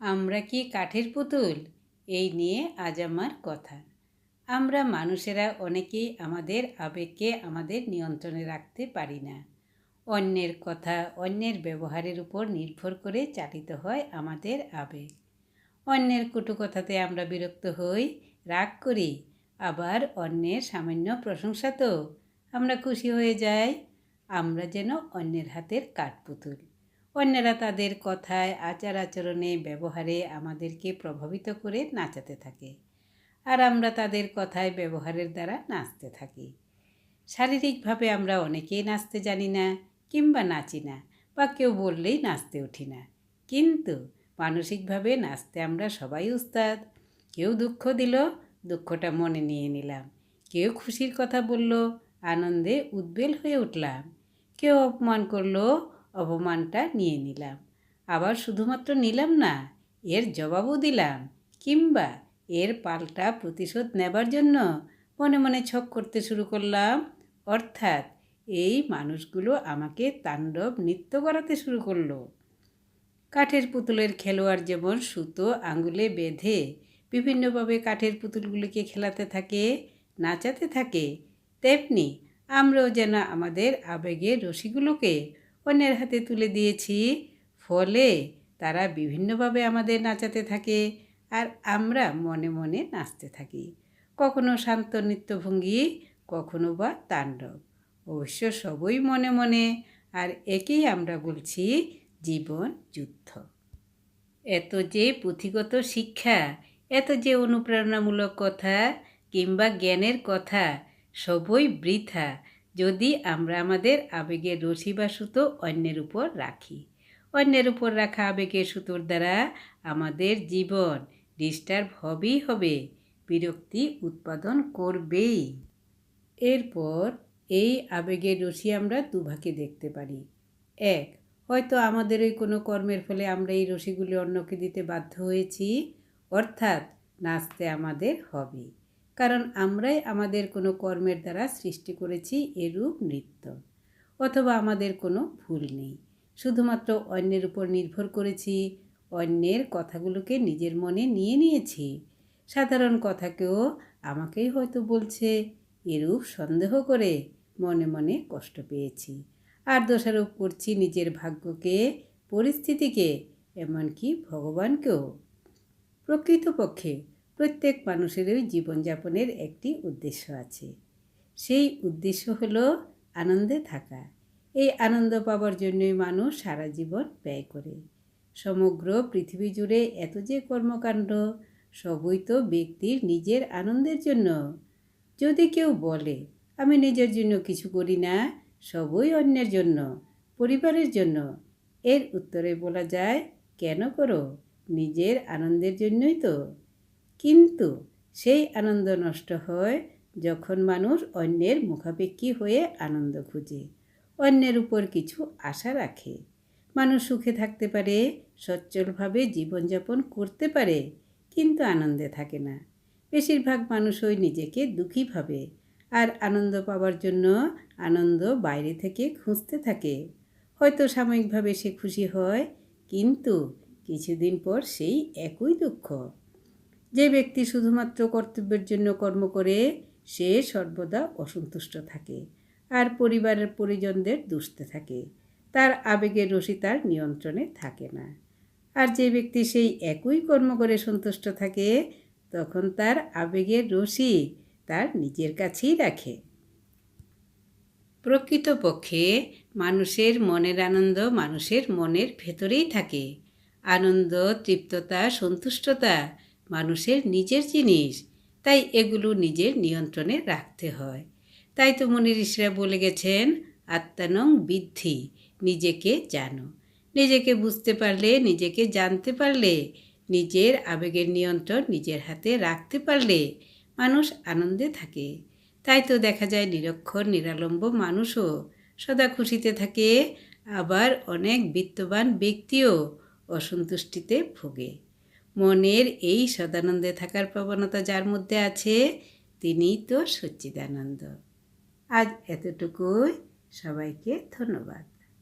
আমরা কি কাঠের পুতুল? এই নিয়ে আজ আমার কথা। আমরা মানুষেরা অনেকেই আমাদের আবেগকে আমাদের নিয়ন্ত্রণে রাখতে পারি না। অন্যের কথা, অন্যের ব্যবহারের উপর নির্ভর করে চালিত হয় আমাদের আবেগ। অন্যের কটু কথাতে আমরা বিরক্ত হই, রাগ করি, আবার অন্যের সামান্য প্রশংসা তো আমরা খুশি হয়ে যাই। আমরা যেন অন্যের হাতের কাঠপুতুল অন্যেরা তাদের কথায়, আচার আচরণে, ব্যবহারে আমাদেরকে প্রভাবিত করে নাচাতে থাকে। আর আমরা তাদের কথায় ব্যবহারের দ্বারা নাচতে থাকি। শারীরিকভাবে আমরা অনেকেই নাচতে জানি না কিংবা নাচি না বা কেউ বললেই নাচতে উঠি না। কিন্তু মানসিকভাবে নাচতে আমরা সবাই উস্তাদ। কেউ দুঃখ দিল, দুঃখটা মনে নিয়ে নিলাম। কেউ খুশির কথা বলল, আনন্দে উদ্বেল হয়ে উঠলাম। কেউ অপমান করল অপমানটা নিয়ে নিলাম। আবার শুধুমাত্র নিলাম না, এর জবাবও দিলাম, কিংবা এর পাল্টা প্রতিশোধ নেবার জন্য মনে মনে ছক করতে শুরু করলাম। অর্থাৎ এই মানুষগুলো আমাকে তাণ্ডব নৃত্য করাতে শুরু করল। কাঠের পুতুলের খেলোয়াড় যেমন সুতো আঙ্গুলে বেঁধে বিভিন্নভাবে কাঠের পুতুলগুলিকে খেলাতে থাকে, নাচাতে থাকে, তেমনি আমরাও যেন আমাদের আবেগের রশিগুলোকে অন্যের হাতে তুলে দিয়েছি। ফলে তারা বিভিন্নভাবে আমাদের নাচাতে থাকে আর আমরা মনে মনে নাচতে থাকি। কখনো শান্ত নৃত্যভঙ্গি, কখনো বা তাণ্ডব। অবশ্য সবই মনে মনে আর একেই আমরা বলছি জীবন যুদ্ধ। এত যে পুঁথিগত শিক্ষা, এত যে অনুপ্রেরণামূলক কথা কিংবা জ্ঞানের কথা সবই বৃথা যদি আমরা আমাদের আবেগের রশি বা সুতো অন্যের উপর রাখি। অন্যের উপর রাখা আবেগের সুতোর দ্বারা আমাদের জীবন ডিস্টার্ব হবেই হবে, বিরক্তি উৎপাদন করবেই। এরপর এই আবেগের রশি আমরা দুভাগে দেখতে পারি। এক, হয়তো আমাদের ওই কোনো কর্মের ফলে আমরা এই রশিগুলি অন্যকে দিতে বাধ্য হয়েছি, অর্থাৎ নাচতে আমাদের হবে। কারণ আমরাই আমাদের কোনো কর্মের দ্বারা সৃষ্টি করেছি এরূপ নৃত্য। অথবা আমাদের কোনো ভুল নেই। শুধুমাত্র অন্যের উপর নির্ভর করেছি, অন্যের কথাগুলোকে নিজের মনে নিয়ে নিয়েছি। সাধারণ কথাকেও আমাকেই হয়তো বলছে, এরূপ সন্দেহ করে মনে মনে কষ্ট পেয়েছি। আর দোষারোপ করছি নিজের ভাগ্যকে, পরিস্থিতিকে, এমনকি ভগবানকেও। প্রকৃতপক্ষে প্রত্যেক মানুষেরই জীবনযাপনের একটি উদ্দেশ্য আছে। সেই উদ্দেশ্য হলো আনন্দে থাকা। এই আনন্দ পাওয়ার জন্যই মানুষ সারা জীবন ব্যয় করে। সমগ্র পৃথিবী জুড়ে এত যে কর্মকাণ্ড, সবই তো ব্যক্তির নিজের আনন্দের জন্য। যদি কেউ বলে, আমি নিজের জন্য কিছু করি না, সবই অন্যের জন্য, পরিবারের জন্য, এর উত্তরে বলা যায়, কেন করো? নিজের আনন্দের জন্যই তো। কিন্তু সেই আনন্দ নষ্ট হয় যখন মানুষ অন্যের মুখাপেক্ষী হয়ে আনন্দ খুঁজে, অন্যের উপর কিছু আশা রাখে। মানুষ সুখে থাকতে পারে, সচ্ছলভাবে জীবনযাপন করতে পারে, কিন্তু আনন্দে থাকে না। বেশিরভাগ মানুষই নিজেকে দুঃখী ভাবে আর আনন্দ পাওয়ার জন্য আনন্দ বাইরে থেকে খুঁজতে থাকে। হয়তো সাময়িকভাবে সে খুশি হয়, কিন্তু কিছুদিন পর সেই একই দুঃখ। যে ব্যক্তি শুধুমাত্র কর্তব্যের জন্য কর্ম করে, সে সর্বদা অসন্তুষ্ট থাকে আর পরিবারের পরিজনদের দুষতে থাকে। তার আবেগের রশি তার নিয়ন্ত্রণে থাকে না। আর যে ব্যক্তি সেই একই কর্ম করে সন্তুষ্ট থাকে, তখন তার আবেগের রশি তার নিজের কাছেই রাখে। প্রকৃতপক্ষে মানুষের মনের আনন্দ মানুষের মনের ভেতরেই থাকে। আনন্দ, তৃপ্ততা, সন্তুষ্টতা মানুষের নিজের জিনিস। তাই এগুলো নিজের নিয়ন্ত্রণে রাখতে হয়। তাই তো মনির ঋষিরা বলে গেছেন, আত্মানং বৃদ্ধি, নিজেকে জানো। নিজেকে বুঝতে পারলে, নিজেকে জানতে পারলে, নিজের আবেগের নিয়ন্ত্রণ নিজের হাতে রাখতে পারলে মানুষ আনন্দে থাকে। তাই তো দেখা যায় নিরক্ষর, নিরালম্ব মানুষও সদা খুশিতে থাকে, আবার অনেক বিত্তবান ব্যক্তিও অসন্তুষ্টিতে ভোগে। মনের এই সদানন্দে থাকার প্রবণতা যার মধ্যে আছে, তিনিই তো সচ্চিদানন্দ। আজ এতটুকুই। সবাইকে ধন্যবাদ।